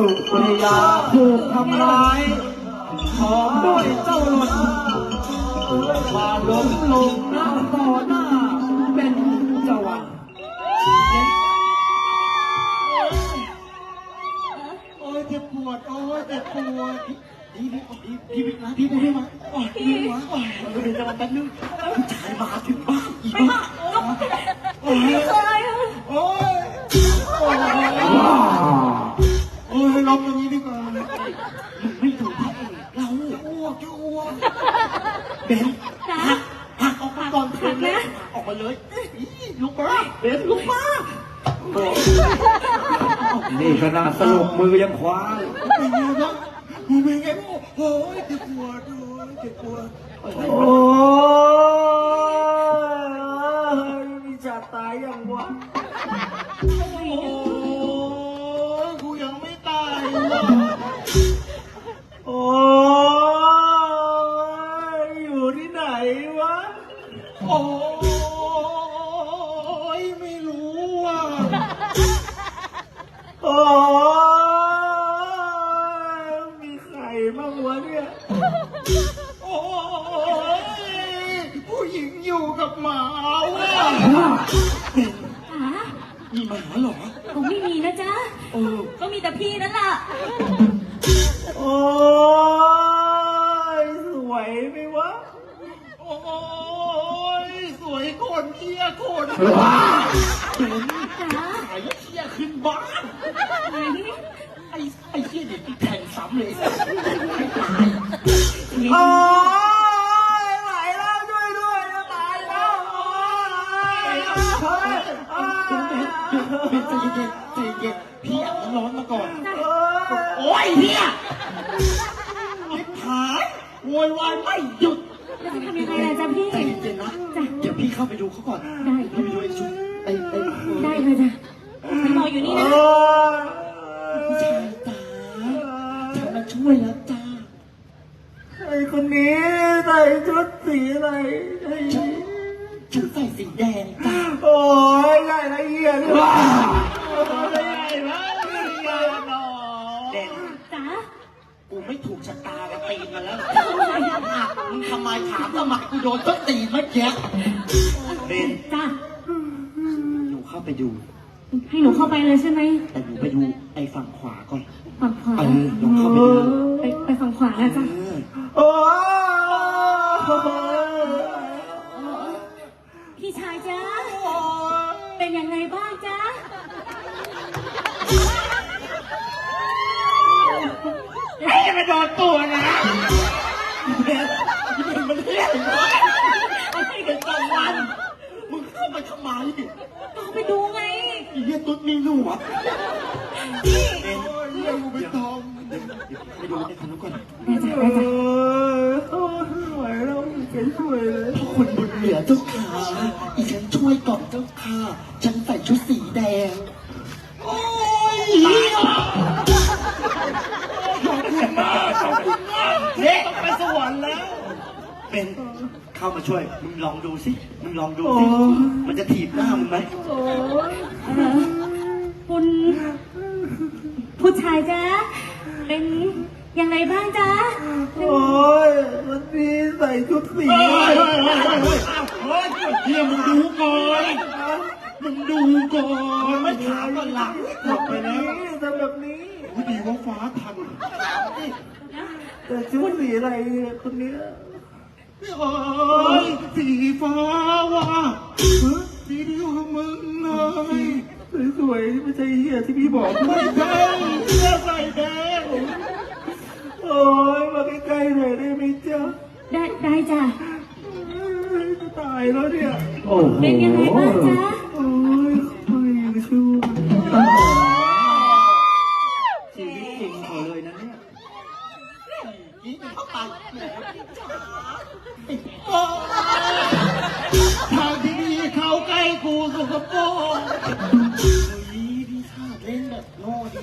สุริยาถูกทำร้ายขอมด้วยเจ้าหล่นมาล้มลงหน้าต่อหน้าเป็นจวันโอ้ยเจ็บปวด โอ้ยเจ็บปวดพี่พี่พี่พี่นะพี่พี่พี่มาโอ้ยพี่มาโอ้ยเดี๋ยวจะมาแป๊บนึงผู้ชายมาถึงบ้านอีกบ้านโอ้ยโอ้ยโอ้ยโอ้ย ลองอย่างนี้ดีกว่าไม่ถูกพระเอกเราอ้วกจะอ้วกเบนหักหักออกมาก่อนเบนนะออกมาเลยอีลุกมาเบนลุกมานี่ขนาดสรุปมือยังคว้าเลย เออก็มีแต่พี่นั่นแหละโอ้ยสวยไหมวะ โอ้ยสวยคนเที่ยคนว้าเป็นจ๋าขายเที่ยขึ้นบ้านไหนไอ้ไอ้เที่ยเด็กที่แทงซ้ำเลยโอ้ยไหวแล้วช่วยด้วยจะตายแล้วโอ้ยเฮ้ย ยโอ้ยเนี่ยยิบหายโวยวายไม่หยุดแล้วจะทำยังไงล่ะจ๊ะพี่ ใจเย็นๆนะจ้ะเดี๋ยวพี่เข้าไปดูเขาก่อนได้ เข้าไปดูไอ้ชุดไอ้ไอ้ได้เลยจ้ะฉันรออยู่นี่นะโอ้ยผู้ชายจ๋าฉันมาช่วยแล้วจ้าไอ้คนนี้ใส่ชุดสีอะไรไอ้ฉันใส่สีแดงจ้า โอ้ยใหญ่ละเอียดว้า ใหญ่มากใหญ่หนอเด่น จ๋า กูไม่ ถูกชะตากับตีนมาแล้วมึงทำไมถามทำไมกูโดนต้นตีนเมื่อกี้เด่นจ้าหนูเข้าไปดู ให้หนูเข้าไปเลยใช่ไหมแต่หนูไปดูไอ้ฝั่งขวาก่อนฝั่งขวาเออลองเข้าไปดูไปไปฝั่งขวานะจ๊ะเออโอ้ยพี่ชายจ๊ะเป็นยังไงบ้างจ๊ะ ไอ้จะมาโดนตัวนะเด่นมันเรียกไอ้ที่เป็นกลางวันมึงเข้ามาทำไมก็ไปดูไงไอ้เหี้ยตุ๊ดมีหนวดพี่เด่นเรียกกูไปทอมเดี๋ยวไปดูในคันนู้นก่อนได้จ้ะได้จ้ะโอ้ยไม่ไหวแล้วไม่ช่วยเลยพ่อคุณบุญเหลือเจ้าขาอีฉันช่วยก่อนเจ้าค่ะ มาช่วย มึงลองดูสิ มึงลองดูสิมันจะถีบหน้ามึงไหมเออคุณผู้ชายจ๊ะเป็นยังไงบ้างจ๊ะโอ้ยมันมีใส่ชุดสีเฮ้ยด้วยเฮ้ยเฮ้ยเฮ้ยเฮ้ยเฮียมึงดูก่อนมึงดูก่อนไม่ถามก่อนหลังหมดไปแล้วทำแบบนี้กูดีว่าฟ้าทันแต่ชุดสีอะไรเนี่ยคนเนี้ย โอ้ยสีฟ้าว่ะสีเดียวกับมึงเลยสวยๆไม่ใช่เหี้ยที่พี่บอกไม่ใช่เสื้อใส่แดงโอ้ยมาใกล้ๆหน่อยได้ไหมจ๊ะได้ได้จ้ะจะตายแล้วเนี่ยเป็นยังไงบ้างจ๊ะ ทางที่ดีเข้าใกล้กูสกปรกเฮ้ยพี่ชาติเล่นแบบโง่ดี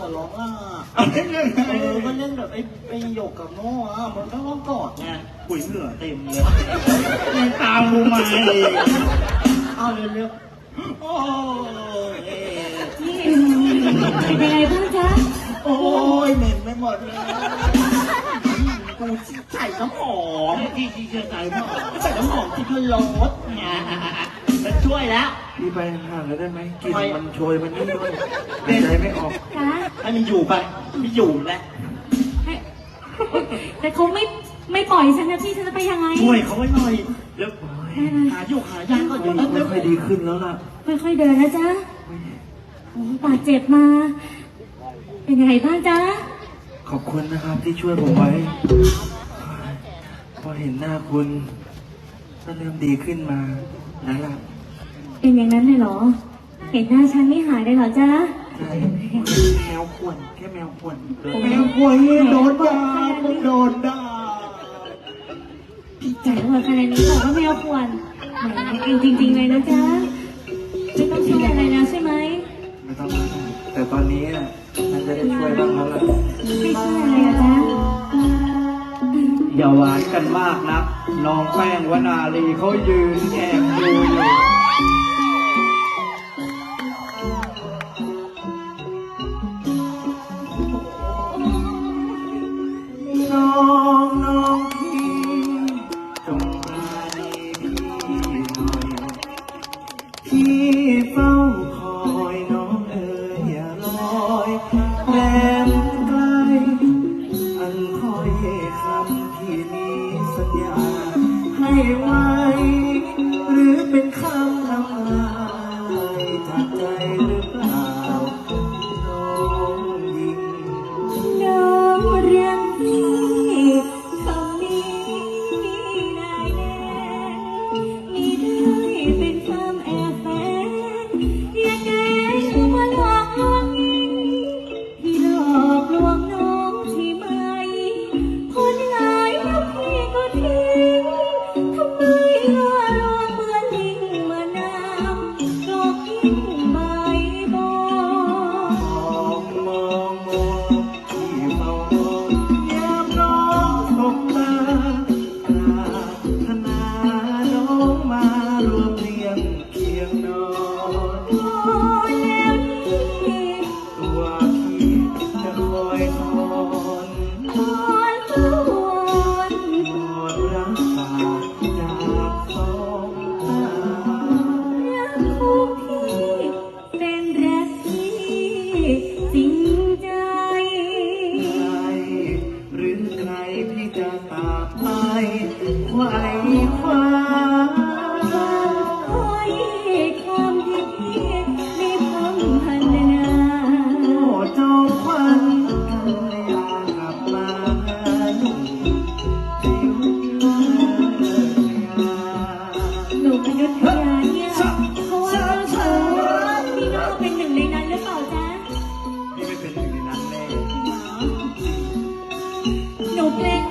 ขอร้องล่ะเออมันเล่นแบบไอ้ไอ้หยกกับโง่อะมันก็ต้องกอดไงขุยเหงื่อเต็มเลยยังตามกูมาอีกเอาเร็วๆโอ้ยนี่เป็นยังไงบ้างจ๊ะโอ้หมดเลย กูใส่น้ำหอมที่ที่จะใส่น้ำหอมใส่น้ำหอมที่พะโล้อะมันช่วยแล้วพี่ไปห่างเลยได้ไหมกลินไม่มันโชยมันนี่ด้วยหายใจไม่ออกจ้าให้มันอยู่ไปไม่อยู่แล้วให้แต่เขาไม่ไม่ปล่อยฉันนะพี่ฉันจะไปยังไงช่วยเขาไว้หน่อยแล้วหาอยู่หายากก็อยู่นั่นไม่แล้วค่อยดีขึ้นแล้วล่ะค่อยๆเดินนะจ๊ะโอ้บาดเจ็บมา เป็นยังไงบ้างจ๊ะ ขอบคุณนะครับที่ช่วยผมไว้ พอเห็นหน้าคุณก็เริ่มดีขึ้นมาแล้วล่ะเป็นอย่างนั้นเลยเหรอ เห็นหน้าฉันไม่หายเลยเหรอจ๊ะ ใช่แมวข่วนแค่แมวข่วนแมวป่วยโดนด่าผมโดนด่าดีใจว่าขนาดนี้บอกว่าไม่เอาควรแหมเก่งจริง ๆ เลยนะจ๊ะ ไม่ต้องช่วยอะไรแล้วใช่ไหมไม่ต้องมาแต่ตอนนี้น่ะฉัน จะได้ช่วยบ้างแล้วล่ะไม่ช่วยอะไรอะจ๊ะอย่าหวานกันมากนะน้องแป้งวนาลีเขายืนแอบดูอยู่ หนูเกรง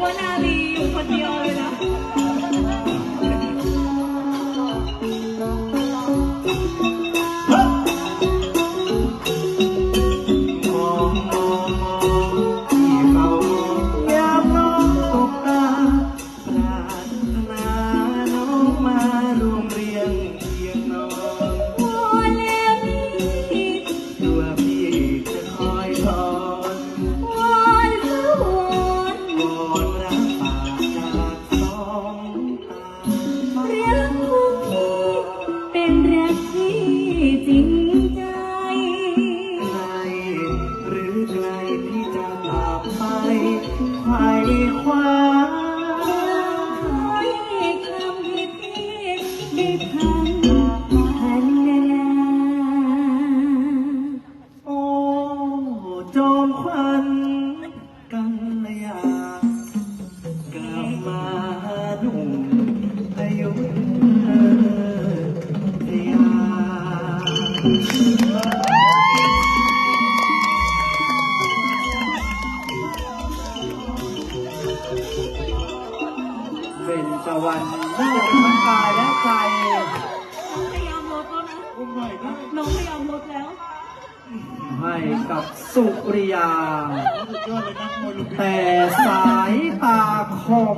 มควันกันยากลับมาหนุ่มอายุทยาเป็นสวรรค์ที่ทั้งกายและใจพยายามลดแล้วนะอุ้มหน่อยได้น้องพยายามลดแล้ว ให้กับสุริยาสุดยอดเลยนักมวยลูกแต่สายตาของ